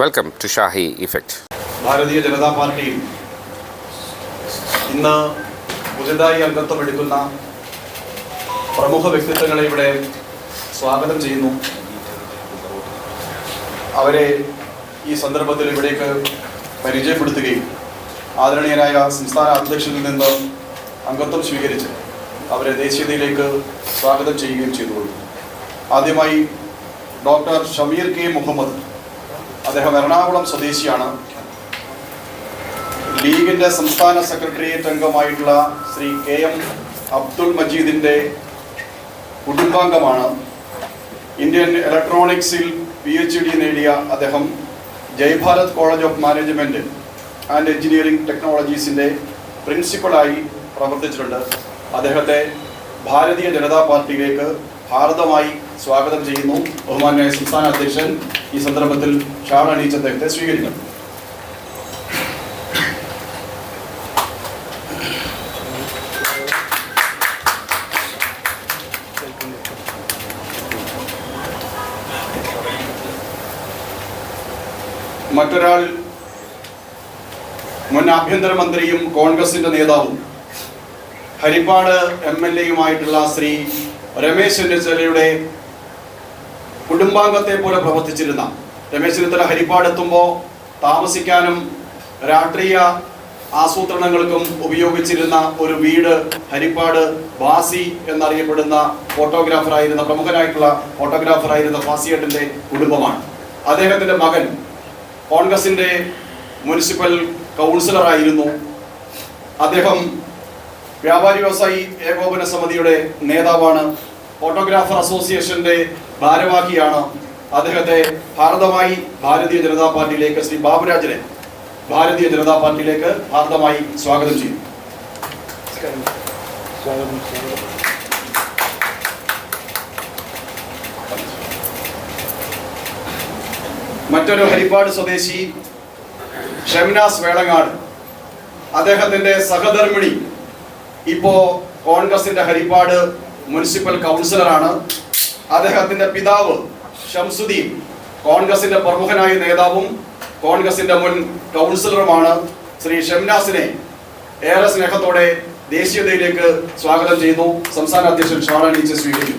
Welcome to Shahi effect Bharatiya Janata പാർട്ടിയിൽ ഇന്ന് പുതുതായി അംഗത്വം എടുക്കുന്ന പ്രമുഖ വ്യക്തിത്വങ്ങളെ ഇവിടെ സ്വാഗതം ചെയ്യുന്നു. അവരെ ഈ സന്ദർഭത്തിൽ ഇവിടേക്ക് പരിചയപ്പെടുത്തുകയും ആദരണീയനായ സംസ്ഥാന അധ്യക്ഷനിൽ നിന്ന് അംഗത്വം സ്വീകരിച്ച് അവരെ ദേശീയതയിലേക്ക് സ്വാഗതം ചെയ്യുകയും ചെയ്തുകൊള്ളു ആദ്യമായി ഡോക്ടർ ഷമീർ കെ മുഹമ്മദ് അദ്ദേഹം എറണാകുളം സ്വദേശിയാണ്. ലീഗിന്റെ സംസ്ഥാന സെക്രട്ടേറിയറ്റ് അംഗമായിട്ടുള്ള ശ്രീ കെ എം അബ്ദുൾ മജീദിന്റെ കുടുംബാംഗമാണ്. ഇന്ത്യൻ ഇലക്ട്രോണിക്സിൽ പി എച്ച് ഡി നേടിയ അദ്ദേഹം Jaibharat college of management and engineering ടെക്നോളജീസിന്റെ പ്രിൻസിപ്പളായി പ്രവർത്തിച്ചിട്ടുണ്ട്. അദ്ദേഹത്തെ ഭാരതീയ ജനതാ പാർട്ടിയിലേക്ക് ഭാരതമായി സ്വാഗതം ചെയ്യുന്നു. ബഹുമാനായ സംസ്ഥാന അധ്യക്ഷൻ ഈ സന്ദർഭത്തിൽ ഷാൾ അണിയിച്ച് അദ്ദേഹത്തെ സ്വീകരിക്കുന്നു. മറ്റൊരാൾ മുൻ ആഭ്യന്തരമന്ത്രിയും കോൺഗ്രസിന്റെ നേതാവും ഹരിപ്പാട് എം എൽ എയുമായിട്ടുള്ള ശ്രീ രമേശ് ചെന്നിത്തലയുടെ കുടുംബാംഗത്തെ പോലെ പ്രവർത്തിച്ചിരുന്ന രമേശ് ചെന്നിത്തല ഹരിപ്പാട് എത്തുമ്പോൾ താമസിക്കാനും രാഷ്ട്രീയ ആസൂത്രണങ്ങൾക്കും ഉപയോഗിച്ചിരുന്ന ഒരു വീട് ഹരിപ്പാട് ബാസി എന്നറിയപ്പെടുന്ന ഫോട്ടോഗ്രാഫറായിരുന്ന പ്രമുഖനായിട്ടുള്ള ഫോട്ടോഗ്രാഫറായിരുന്ന ഫാസിയേട്ടന്റെ കുടുംബമാണ്. അദ്ദേഹത്തിന്റെ മകൻ കോൺഗ്രസിന്റെ മുനിസിപ്പൽ കൗൺസിലറായിരുന്നു. അദ്ദേഹം വ്യാപാരി വ്യവസായി ഏകോപന സമിതിയുടെ നേതാവാണ്. ഫോട്ടോഗ്രാഫർ അസോസിയേഷന്റെ ഭാരവാഹിയാണ് അദ്ദേഹത്തെ ഭാരതമായി ഭാരതീയ ജനതാ പാർട്ടിയിലേക്ക് ശ്രീ ബാബുരാജനെ ഭാരതീയ ജനതാ പാർട്ടിയിലേക്ക് ഭാരതമായി സ്വാഗതം ചെയ്യും മറ്റൊരു ഹരിപ്പാട് സ്വദേശി ഷംനാസ് വേളങ്ങാട്. അദ്ദേഹത്തിന്റെ സഹധർമ്മിണി ഇപ്പോ കോൺഗ്രസിന്റെ ഹരിപ്പാട് മുനിസിപ്പൽ കൗൺസിലറാണ് അദ്ദേഹത്തിന്റെ പിതാവ് ഷംസുദ്ദീൻ കോൺഗ്രസിന്റെ പ്രമുഖനായ നേതാവും കോൺഗ്രസിന്റെ മുൻ കൗൺസിലറുമാണ് ശ്രീ ഷംനാസിനെ ഏറെ സ്നേഹത്തോടെ ദേശീയതയിലേക്ക് സ്വാഗതം ചെയ്യുന്നു. സംസ്ഥാന അധ്യക്ഷൻ ഷാറാനീച്ച് സ്വീകരിക്കും.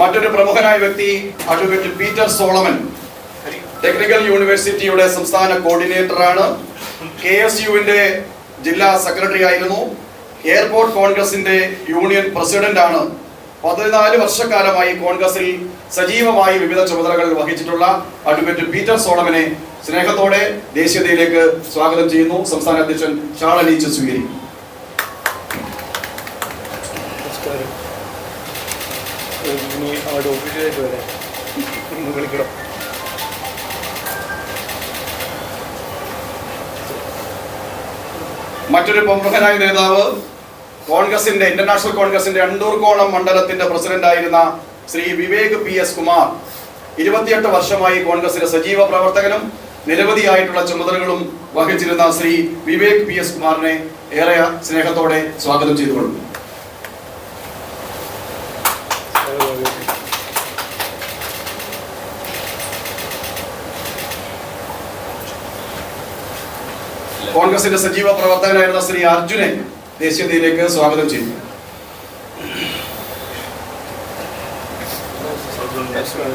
മറ്റൊരു പ്രമുഖനായ വ്യക്തി അഡ്വക്കേറ്റ് പീറ്റർ സോളമൻ ടെക്നിക്കൽ യൂണിവേഴ്സിറ്റിയുടെ സംസ്ഥാന കോർഡിനേറ്ററാണ്. കെ എസ് യുവിന്റെ ജില്ലാ സെക്രട്ടറി ആയിരുന്നു. എയർപോർട്ട് കോൺഗ്രസിന്റെ യൂണിയൻ പ്രസിഡന്റ് ആണ് പതിനാല് വർഷക്കാലമായി കോൺഗ്രസിൽ സജീവമായി വിവിധ ചുമതലകൾ വഹിച്ചിട്ടുള്ള അഡ്വക്കേറ്റ് പീറ്റർ സോളമനെ സ്നേഹത്തോടെ ദേശീയതയിലേക്ക് സ്വാഗതം ചെയ്യുന്നു. സംസ്ഥാന അധ്യക്ഷൻ ഷാളനീച്ച് സ്വീകരി മറ്റൊരു പ്രമുഖനായ നേതാവ് കോൺഗ്രസിന്റെ ഇന്റർനാഷണൽ കോൺഗ്രസിന്റെ അണ്ടൂർകോണം മണ്ഡലത്തിന്റെ പ്രസിഡന്റ് ആയിരുന്ന ശ്രീ വിവേക് പി എസ് കുമാർ. ഇരുപത്തിയെട്ട് വർഷമായി കോൺഗ്രസിന്റെ സജീവ പ്രവർത്തകനും നിരവധിയായിട്ടുള്ള ചുമതലകളും വഹിച്ചിരുന്ന ശ്രീ വിവേക് പി എസ് കുമാറിനെ ഏറെ സ്നേഹത്തോടെ സ്വാഗതം ചെയ്തുകൊള്ളുന്നു. കോൺഗ്രസിന്റെ സജീവ പ്രവർത്തകനായിരുന്ന ശ്രീ അർജുനെ ദേശീയതയിലേക്ക് സ്വാഗതം ചെയ്യുന്നു. നമസ്കാരം